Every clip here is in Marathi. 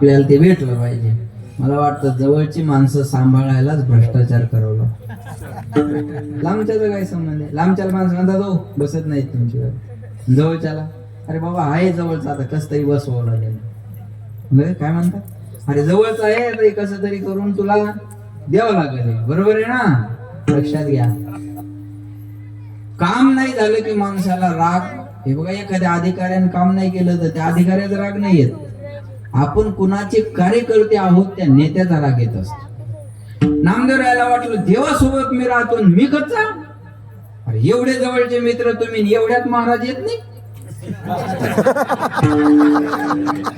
आपल्याला ते भेटलं पाहिजे. मला वाटतं जवळची माणसं सांभाळायलाच भ्रष्टाचार करावला लागतं लांबच्याचा काय संबंध आहे? लांबच्याला माणसं म्हणतात हो बसत नाहीत तुमच्याकडे. जवळच्याला अरे बाबा आहे जवळचा आता कस तरी बसवावं लागेल. म्हणजे काय म्हणतात? अरे जवळचा आहे तरी कसं तरी करून तुला द्यावं लागेल. बरोबर आहे ना? लक्षात घ्या. काम नाही झालं की माणसाला राग. हे बघा एखाद्या अधिकाऱ्याने काम नाही केलं तर त्या अधिकाऱ्याचा राग नाही येत. आपण कुणाचे कार्यकर्ते आहोत त्या नेत्याचा राग येत असतो. नामदेव राहायला वाटलं देवासोबत मी राहतो आणि मी कच्चा एवढे जवळचे मित्र तुम्ही एवढ्यात महाराज येत नाही.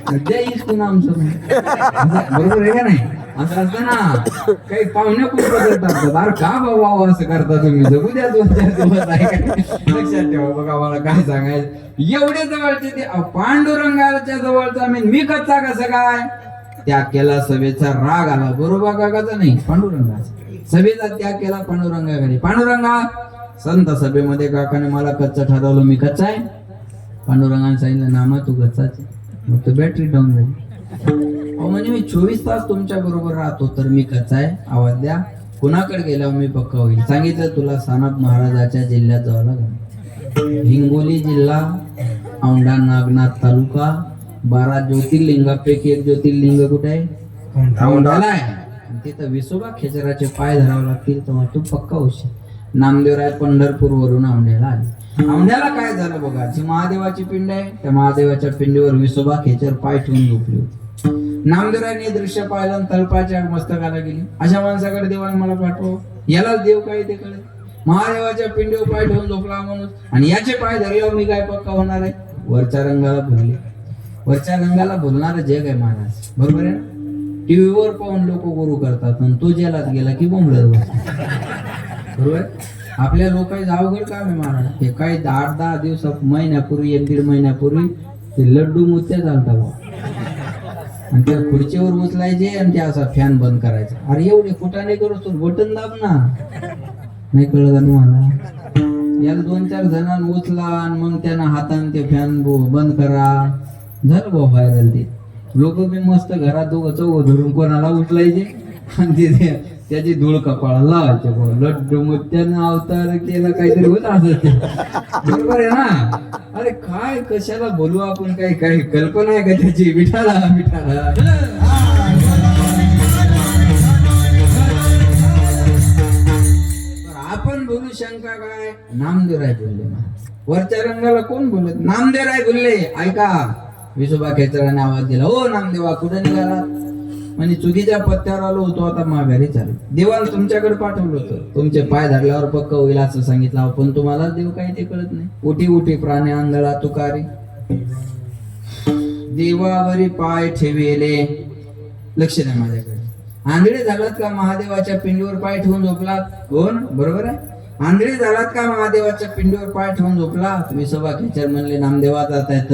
सध्या इस्कून आमचं बरोबर आहे का नाही? असं असतं ना काही पाहुण्या खूप बदलतात बार का बाबा असं करता तुम्ही? जगू द्या दोन चार दिवस लक्षात ठेवा बघा मला काय सांगायचं. एवढे जवळचे ते पांडुरंगाच्या जवळचा मी मी कच्चा कसं काय? त्याग केला सभेचा राग आला. बरोबर काकाचा नाही? पांडुरंगाचा. सभेचा त्याग केला पांडुरंगाकडे. पांडुरंगा संत सभेमध्ये काकाने मला कच्चा ठरवलं मी कच्चा आहे. पांडुरंगाने सांगितलं नामा तू कच्चाच आहे. मग तू बॅटरी डाऊन झाली. म्हणजे मी चोवीस तास तुमच्या बरोबर राहतो तर मी कच्चा आहे? आवाज द्या. कुणाकडे गेल्यावर मी पक्का होईल? सांगितलं तुला सानप महाराजाच्या जिल्ह्यात जावं लागेल. हिंगोली जिल्हा औंढा नागनाथ तालुका बारा ज्योतिर्लिंगापैकी एक ज्योतिर्लिंग कुठे आहे? औंढाला आहे. तिथं विसोबा खेचराचे पाय धरावे लागतील तेव्हा तू पक्का होशील. नामदेवराय पंढरपूर वरून औंढ्याला आले. औंढ्याला काय झालं बघा? जी महादेवाची पिंड आहे त्या महादेवाच्या पिंडीवर विसोबा खेचर पाय ठेवून झोपली होती. नामदेवरायने दृश्य पाहिलं तळपाच्या मस्तकाला गेली. अशा माणसाकडे देवाने मला पाठव. यालाच देव काय ते कळे महादेवाच्या पिंडीवर पाय ठेवून झोपला म्हणून आणि याचे पाय धरल्यावर मी काय पक्का होणार आहे? वरच्या रंगाला भुलले वरच्या रंगाला बोलणार जग आहे महाराज. बरोबर आहे ना? टीव्हीवर पाहून लोक गुरु करतात आणि तो जेलात गेला की बोंबलत बसतो. बरोबर आपल्या लोकांचं अवघड काम आहे महाराज. हे काही आठ दहा दिवस महिन्यापूर्वी एक दीड महिन्यापूर्वी ते लड्डू मुत्या चालतात बा आणि त्या खुर्चीवर उचलायचे आणि त्या असा फॅन बंद करायचा. अरे एवढे फुटाने करू तू बटन दाब ना. नाही कळलं ना मला. याला दोन चार जणांना उचला आणि मग त्यांना हाताने ते फॅन बंद करा. झालं भाऊ व्हायरल ते. लोक बी मस्त घरात दोघं चौघ धरून कोणाला उचलायचे. आणि ते त्याची धूळ कपाळाला लावायचे बुवा. लड्डू मुत्यानं अवतार केला काहीतरी होत असत बरोबर आहे ना? अरे काय कशाला बोलू आपण काही? काही कल्पना आहे का त्याची? मिठाला मिठाला. आपण बोलू शंका काय? नामदेवराय बोलले ना. वरच्या रंगाला कोण बोलत? नामदेवराय बोलले. ऐका विसोबा खेचराने आवाज दिला. हो नामदेवा कुठे निघाला म्हणजे चुकीच्या पत्त्यावर आलो होतो आता माघारी चालू देवाला तुमच्याकडे पाठवलं होतं. तुमचे पाय धरल्यावर पक्क होईल असं सांगितलं पण तुम्हाला देव काही ते कळत नाही. उठी उठी प्राणी आंधळा तुकारी. देवावरी पाय ठेवेले. लक्ष द्या माझ्याकडे. आंधळे झालात का महादेवाच्या पिंडीवर पाय ठेवून झोपला? हो ना बरोबर आहे. आंधळे झालात का महादेवाच्या पिंडीवर पाय ठेवून तुम्ही सभा खेचर म्हणले नामदेवा जात आहेत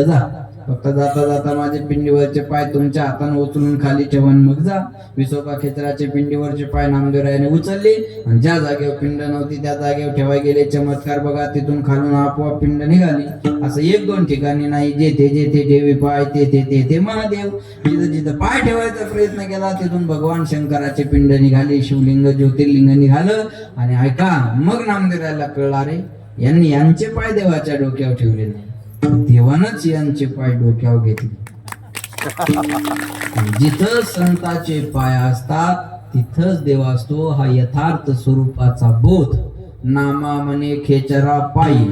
फक्त जाता जाता माझे पिंडीवरचे पाय तुमच्या हाताने उचलून खाली ठेवून मग जा. विसोबा खेचराचे पिंडीवरचे पाय नामदेवरायाने उचलले आणि ज्या जागेवर पिंड नव्हती त्या जागेवर ठेवाय गेले. चमत्कार बघा तिथून खालून आपोआप पिंड निघाली. असं एक दोन ठिकाणी नाही जेथे जेथे देवी पाय तेथे तेथे महादेव. जिथं जिथं पाय ठेवायचा प्रयत्न केला तिथून भगवान शंकराचे पिंड निघाले. शिवलिंग ज्योतिर्लिंग निघालं. आणि ऐका मग नामदेवरायला कळला रे यांनी यांचे पाय देवाच्या डोक्यावर ठेवले नाही देवानच यांचे पाय डोक्यावर घेतले. जिथं संताचे पाय असतात तिथंच देव असतो हा यथार्थ स्वरूपाचा बोध. नामा म्हणे खेचरा पायी.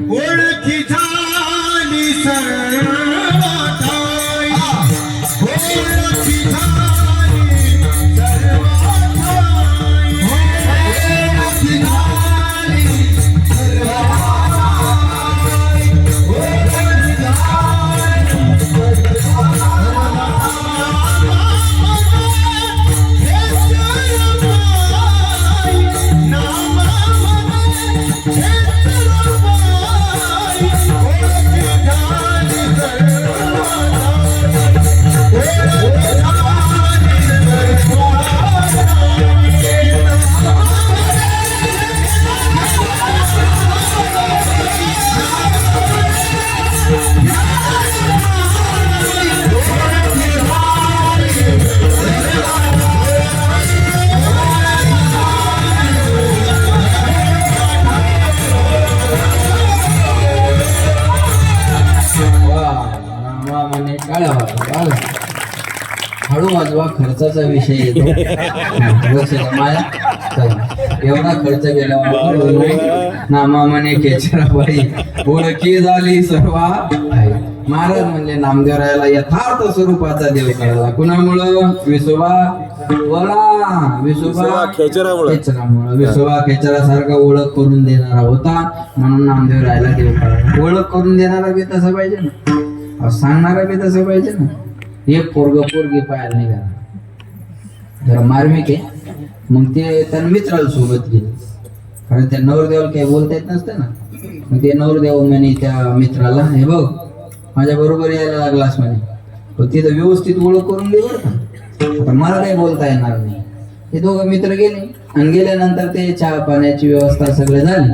खर्चाचा विषय येतो. एवढा खर्च केला नामा म्हणे केचराबाई ओळखी झाली सर्व. महाराज म्हणले नामदेवरायाला यथार्थ स्वरूपाचा देव कळला. कुणामुळं? विसोबा. बोला. विसोबा खेचरामुळं. विसोबा खेचरासारखा ओळख करून देणारा होता. म्हणून नामदेवरायाला देव कळला. ओळख करून देणारा बी तसा पाहिजे ना. सांगणारा बी तसं पाहिजे ना. एक पोरग पोरगी पाहायला निघाला. जरा मार्मिक आहे. मग ते त्यांना मित्राला सोबत गेले कारण त्या नवरदेवाला काही बोलता येत नसतं ना. मग ते नवरदेव म्हणे त्या मित्राला हे बघ माझ्या बरोबर यायला लागलास म्हणे. पण तिथं व्यवस्थित ओळख करून दे बरं का. आता मला काही बोलता येणार नाही. हे दोघं मित्र गेले. आणि गेल्यानंतर ते चहा पाण्याची व्यवस्था सगळं झाली.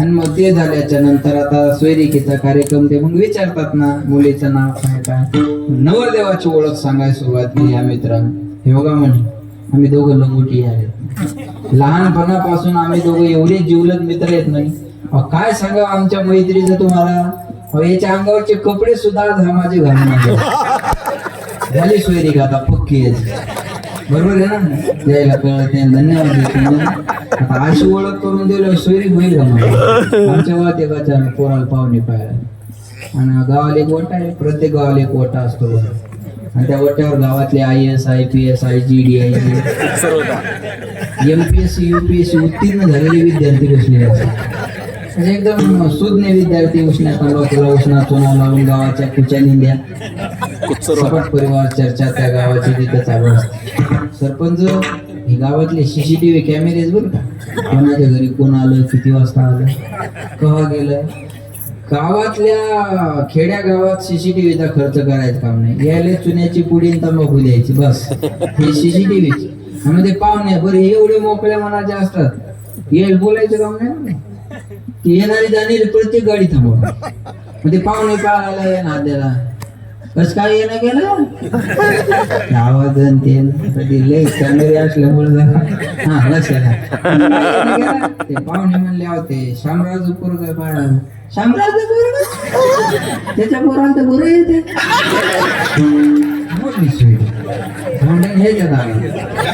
आणि मग ते झाल्याच्यानंतर आता स्वैरिकेचा कार्यक्रम ते मग विचारतात ना मुलीचं नाव काय काय. नवरदेवाची ओळख सांगायला सुरुवात केली या मित्रानं. हे बघा म्हणे. आम्ही दोघं लंगोटी आहेत लहानपणापासून आम्ही दोघं एवढे जिवलग मित्र आहेत नाही काय सांगा आमच्या मैत्रीचं तुम्हाला? याच्या अंगावरचे कपडे सुद्धा आज माझे घालून आले. झाली सोयरी का आता? पक्की आहे. बरोबर आहे ना? द्यायला कळत नाही. धन्यवाद आता अशी ओळख करून दिलं सोयरी होईल आमच्या गावात एकाच्या पोराला पाहुणे पाहायला. आणि गावाला एक वटा आहे. प्रत्येक गावाला एक वटा असतो. बरोबर आणि त्या वट्यावर गावातले I S I P S I G D I MPSC UPSC उत्तीर्ण झालेले विद्यार्थी बसलेले असतात. म्हणजे एकदम सुज्ञ विद्यार्थी उष्ण्या तंबाखूला उष्णा चुना लावून गावाच्या कुच्या निंद्या. सपाट परिवार चर्चा त्या गावाची तिथे चालू असते. सरपंच हे गावातले सीसीटीव्ही कॅमेरेज बरं का? कोणाच्या घरी कोण आलं किती वाजता आलं? केव्हा गेलं? गावातल्या खेड्या गावात सीसीटीव्हीचा खर्च करायचं काम नाही. यायला चुन्याची पुडी तंबाखू द्यायची बस. हे सीसीटीव्ही आणि ते पाहुणे बरं एवढे मोकळ्या मनाचे असतात. येईल बोलायचं काम नाही ती येणारी जाणारी प्रत्येक गाडी थांबव म्हणजे पाहुणे काळाला येणार नाद्याला कस काय येणं गेलं आवाज लय कॅमेरे असल्यामुळे हा लक्षात. ते पाहुणे म्हणले होते शामराज पोरग पाळा शामराज पोरग? त्याच्या पोराला तर बरं येते हे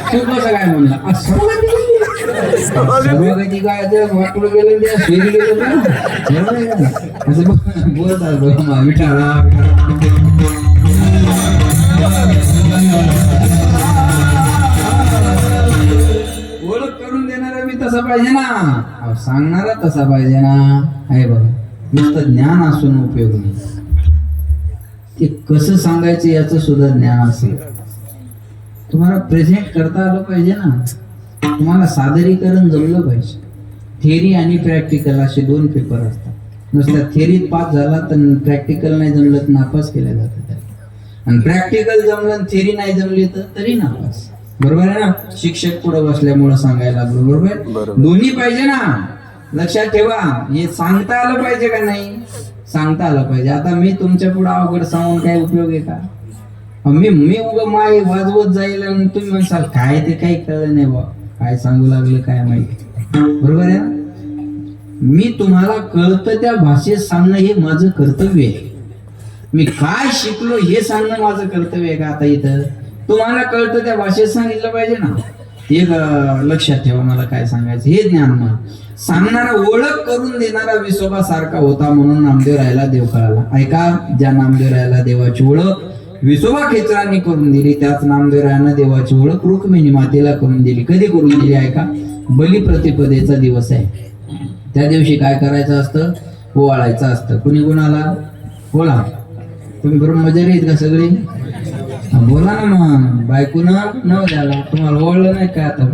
तू कसं काय म्हणला? "आ, सर्वगती सर्वगती काय वाकडं गेलं त्या गेलं बोलत असतो "मा, विठाला ओळख करून देणारा मी तसा पाहिजे ना. सांगणारा तसा पाहिजे ना. आहे बघा नुसतं ज्ञान असून उपयोग नाही. ते कसं सांगायचं याचं सुद्धा ज्ञान असेल. तुम्हाला प्रेझेंट करता आलं पाहिजे ना. तुम्हाला सादरीकरण जमलं पाहिजे. थेरी आणि प्रॅक्टिकल असे दोन पेपर असतात. नुसत्या थेरीत पास झाला तर प्रॅक्टिकल नाही जमलं तर नापास केल्या जातं आणि प्रॅक्टिकल जमलं थेरी नाही जमली तर तरी नापास बरोबर आहे ना? शिक्षक पुढे बसल्यामुळे सांगायला लागलो बरोबर. दोन्ही पाहिजे ना. लक्षात ठेवा. हे सांगता आलं पाहिजे का नाही? सांगता आलं पाहिजे. आता मी तुमच्यापुढे अवघड सांगून काय उपयोग आहे का? मी मी उगा माय वाजवत जाईल आणि तुम्ही म्हणसाल काय ते काही कळलं नाही बा काय सांगू लागलं काय माहिती. बरोबर आहे ना? मी तुम्हाला कळतं त्या भाषेत सांगणं हे माझं कर्तव्य आहे. मी काय शिकलो हे सांगणं माझं कर्तव्य आहे का आता इथं? तुम्हाला कळतं त्या भाषेत सांगितलं पाहिजे ना. एक लक्षात ठेवा मला काय सांगायचं. हे ज्ञान मग. सांगणारा ओळख करून देणारा विसोबा सारखा होता म्हणून नामदेव रायला देव कळाला ऐका ज्या नामदेव रायला देवाची ओळख विसोबा खेचरांनी करून दिली त्याच नामदेव रायानं देवाची ओळख रुक्मिणी मातेला करून दिली. कधी करून दिली ऐका? बलिप्रतिपदेचा दिवस आहे. त्या दिवशी काय करायचं असतं? ओवाळायचं असतं. कुणी कुणाला? ओळा तुम्ही बरोबर मजा आहेत का सगळी? बोला ना मग बायको ना नव हो द्याला तुम्हाला ओळलं नाही काय आता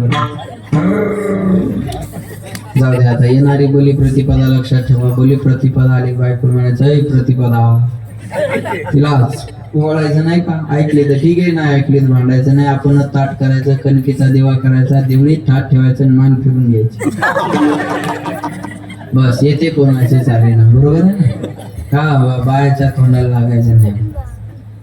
जाऊ दे आता येणारी बोली प्रतिपदा लक्षात ठेवा. बोली प्रतिपदा आली बायको म्हणायचं प्रतिपदा. तिला ओळायचं नाही का? ऐकले तर ठीक आहे नाही ऐकले तर भांडायचं नाही. आपणच ताट करायचं कणकीचा देवा करायचा देवळी ठाट ठेवायचं आणि मान फिरून घ्यायची. बस येते कोणाचे चाले ना बरोबर हा बायाच्या तोंडाला लागायचं नाही?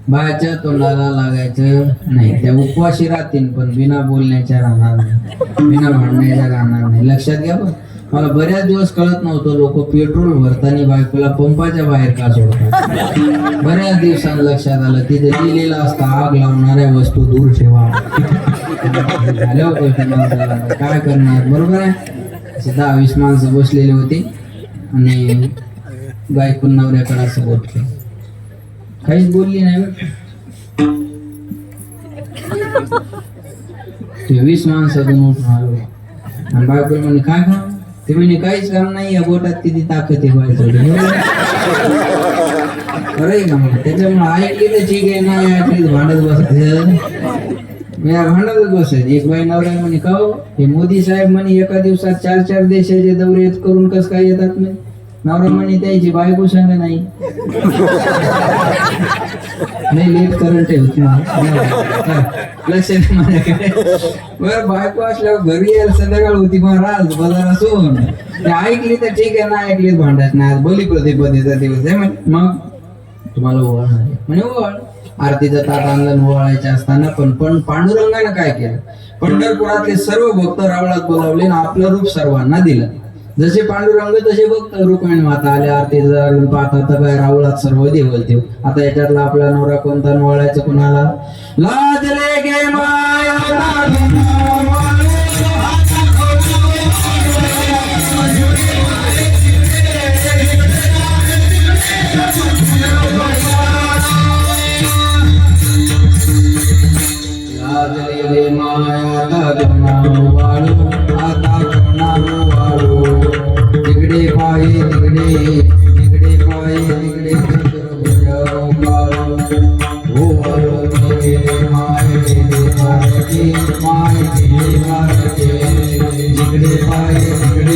बायाच्या तोंडाला लागायचं नाही. त्या उपवाशी राहतील पण बिना बोलण्याच्या राहणार नाही. बिना भांडण्याच्या राहणार नाही. लक्षात घ्या बरं. मला बऱ्याच दिवस कळत नव्हतं लोक पेट्रोल भरताना बायकोला पंपाच्या बाहेर का सोडतात? बऱ्याच दिवसांनी लक्षात आलं तिथे लिहिलेलं असतं आग लावणाऱ्या वस्तू दूर ठेवा. काय करणार? बरोबर आहे? असे दहा माणसं बसलेली होती आणि बायको नवऱ्याकडे असं बोलते काहीच बोलली नाही ते वीस माणसातून उठून आलो. आणि बायको म्हणे काय काम? ते म्हणे काहीच काम नाही या बोटात किती ताकद आहे बायकोची बरं आहे का मग त्याच्यामुळे ऐकली तर ठीक आहे नाही ऐकली भांडत बसायचं. मी या भांडतच बसायचं एक बाई नवरा म्हणे का हो? हे मोदी साहेब म्हणे एका दिवसात चार चार देशाचे दौरे करून कस काय येतात म्हणे? नवरा म्हणे त्याची बायको सांग नाही. नाही लेट करंट आहे लक्ष दे बायको असल्यावर घरी यायला संध्याकाळ होती महाराज बाजार असून ते ऐकली तर ठीक आहे ना ऐकली भांडत नाही. आज बली प्रतिपदेचा दिवस आहे म्हणे. मग? तुम्हाला ओवाळणार आहे. म्हणे ओवाळ आरतीचं ताट अंगण ओवाळायचे असताना पण पण पांडुरंगानं काय केलं? पंढरपुरातले सर्व भक्त रावळात बोलावले आणि आपलं रूप सर्वांना दिलं. जसे पांडुरंग तसे भक्त रुक्मिणी माता आले आरती जाळून पाहता तर काय रावळात सर्व देवल देव. आता याच्यातला आपला नवरा कोणता? ओवाळायचं कोणाला लाजले गे माया.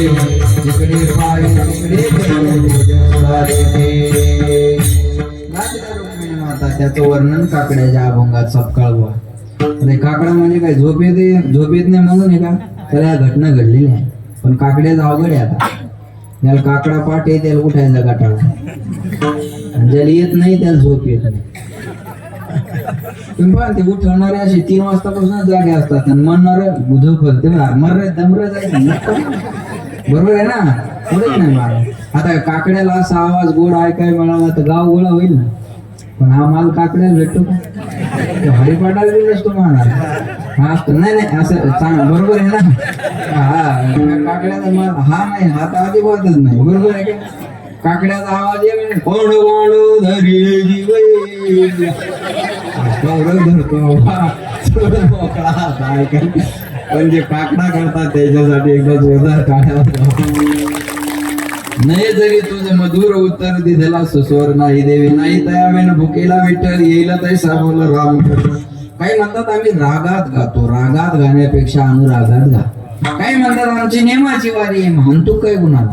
तिकडे तिकडे तिकडे माता त्याचं वर्णन काकड्याच्या अभंगात सपकाळ बुवा अरे काकडा म्हणजे काय? झोप येते झोप येत नाही म्हणून का? तर या घटना घडलेली आहे पण काकड्याचं अवघड आहे आता. त्याला काकडा पाठ आहे त्याला उठायचा गटाळा ज्याला येत नाही त्याला झोप येत नाही. तुम्ही पाहाल ते उठवणारे असे तीन वाजतापासून जागे असतात. आणि म्हणणारे झोपत ते मर्र दमर बरोबर आहे ना? पुढेच नाही मार आता काकड्याला असा आवाज गोड ऐकाय मिळाला तर गाव गोळा होईल ना. पण हा माल काकड्याला भेटतो का? हरिपाठाला बी नसतो माल हा असतो. नाही नाही असं चांग बरोबर आहे ना? हा काकड्याचा माल हा नाही हा तर अजिबातच नाही. बरोबर आहे का? काकड्याचा आवाज येईल कोण कोण धरी जीवे. धरतो. म्हणजे पण जे काकडा करतात त्याच्यासाठी एकदा जोरदार काढावा नाही जरी तुझं मधुर उत्तर दिधला सुस्वर नाही देवी नाही तयावेन भुकेला विठ्ठल येईल तै सावलं राम काही म्हणतात आम्ही रागात गातो रागात गाण्यापेक्षा अनुरागात गा. काही म्हणतात आमची नेमाची वारी म्हणतो काय गुन्हा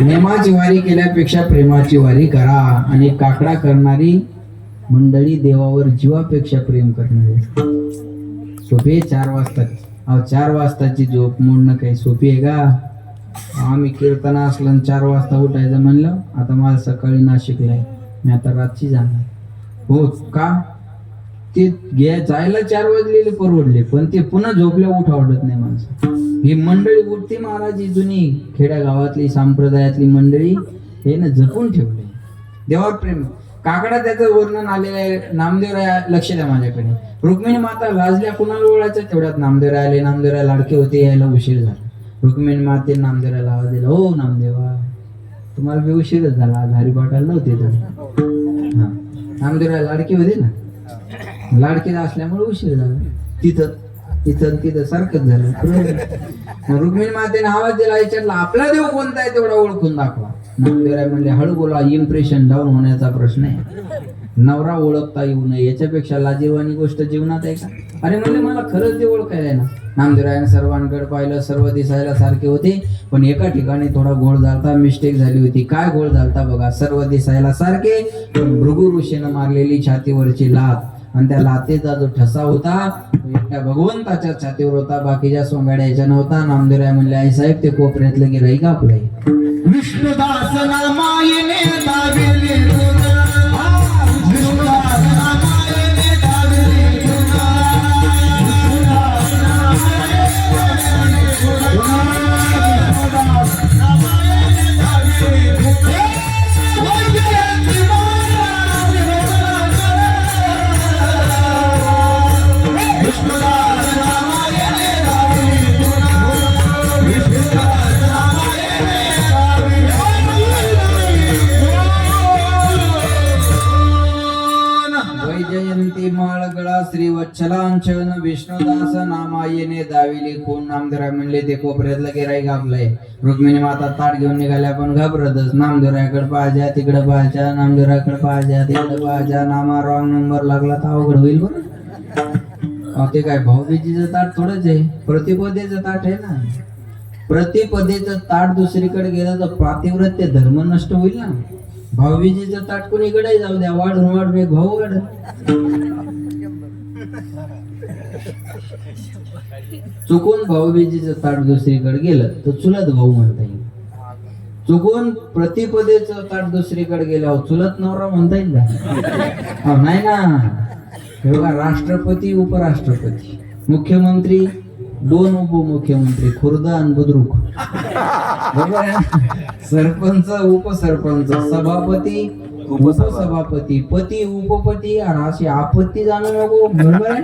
नेमाची वारी केल्यापेक्षा प्रेमाची वारी करा. आणि काकडा करणारी मंडळी देवावर जीवापेक्षा प्रेम करणारी सोपे चार वाजता. अहो चार वाजताची झोप मोडणं काही सोपी आहे का? आम्ही कीर्तना असलं आणि चार वाजता उठायचं म्हणलं आता मला सकाळी नाशिकला आहे. मी आता रातची जाणार. हो का? ते घ्या जायला चार वाजलेले परवडले पण ते पुन्हा झोपल्या उठा वाटत नाही माणसं. ही मंडळी उठते महाराज ही जुनी खेड्या गावातली संप्रदायातली मंडळी हे ना जपून ठेवले देवावर प्रेम काकडा त्याचं वर्णन आलेलं आहे. नामदेवराय लक्ष द्या माझ्याकडे. रुक्मिणी माता लाजल्या कुणाला ओळायचं? तेवढ्यात नामदेवराय आले. नामदेवराय लाडके होते यायला उशीर झाला. रुक्मिणी माते नामदेवरायला आवाज दिला हो नामदेवा तुम्हाला बी उशीरच झाला. आज हरिपाठाला नव्हते तर हा. नामदेवराय लाडके होते ना? लाडके असल्यामुळे उशीर झाला. तिथं तिथं तिथं सारखंच झालं. रुक्मिणी मातेने आवाज दिला विचारला आपला देव कोणता आहे तेवढा ओळखून दाखवा. नामदेवराय म्हणले हळू बोला इम्प्रेशन डाऊन होण्याचा प्रश्न आहे. नवरा ओळखता येऊ नये याच्यापेक्षा लाजीवानी गोष्ट जीवनात आहे का? अरे म्हणजे मला खरंच ते ओळखायला आहे ना. नामदेवरायाने सर्वांकडे पाहिलं सर्व दिसायला सारखे होते पण एका ठिकाणी थोडा घोळ झालता मिस्टेक झाली होती. काय घोळ झालता बघा सर्व दिसायला सारखे पण भृगु ऋषीनं मारलेली छातीवरची लात आणि त्या लातेचा जो ठसा होता तो एकट्या भगवंताच्या छातीवर होता बाकीच्या सोंगाड्या याच्या नव्हता. नामदेवराय म्हणले आई साहेब ते कोपऱ्यातलं गिराई का आपलं विष्णुदास नामायने दाविले छन विष्णुदास नामायेने दाविले कोण नामदेवराय म्हणले ते कोपऱ्यातलं गिराई घाबलंय रुक्मिणी माता ताट घेऊन निघाल्या पण घाबरतच. नामदेवरायकडे पाहायच्या तिकडे पाहायच्या नामदेवरायकडे पाहायच्या तिकडे पाहायच्या नामा रॉंग नंबर लागला तर अवघड होईल बरं. ते काय भाऊबीजीचं ताट थोडंच आहे. प्रतिपदेचं ताट आहे ना. प्रतिपदेचं ताट दुसरीकडे गेलं तर पातिव्रत्य धर्म नष्ट होईल ना. भाऊबीजीचं ताट कोणीकडे जाऊ द्या. वाढून वाढून एक भाऊ वाढ चुकून भाऊबीजीचं ताट दुसरीकडे गेलं तर चुलत भाऊ म्हणता येईल. चुकून प्रतिपदेचं ताट दुसरीकडे गेल्यावर चुलत नवरा म्हणता येईल का? नाही ना. हे बघा राष्ट्रपती उपराष्ट्रपती. मुख्यमंत्री दोन उपमुख्यमंत्री खुर्द आणि बुद्रुक. बरोबर सरपंच उपसरपंच सभापती उपसभापती पती उपपती आणि अशी आपत्ती जाणू नको बरोबर?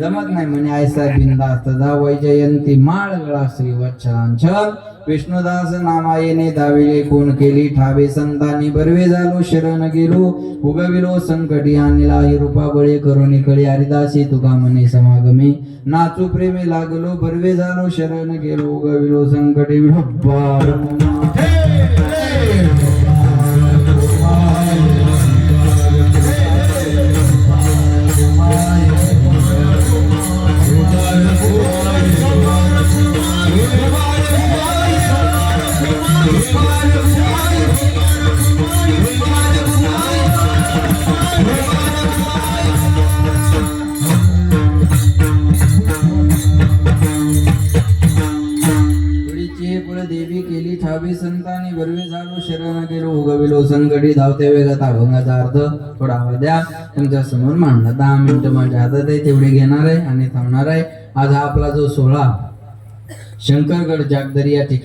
जमत नाही म्हणे आयसा बिंदास्त जावई जयंती माळ गळा श्रीवच्छान छान विष्णुदास नामायेने दाविले कोण केली ठावे संतांनी बरवे झालो शरण गेलो. उगविलो संकटी आणला रूपा बळे करुणी कळे हरिदासी तुका म्हणे समागमे. नाचू प्रेमे लागलो बरवे झालो शरण गेलो उगविलो संकटी. उगविलो संकटी धावते वेगात अभंगाचा अर्थ थोडा आवाज द्या. तुमच्यासमोर मांडला. दहा मिनिटं माझ्या हातात आहे तेवढे घेणार आहे आणि थांबणार आहे. आज हा आपला जो सोहळा शंकरगड जागदरी या ठिकाणी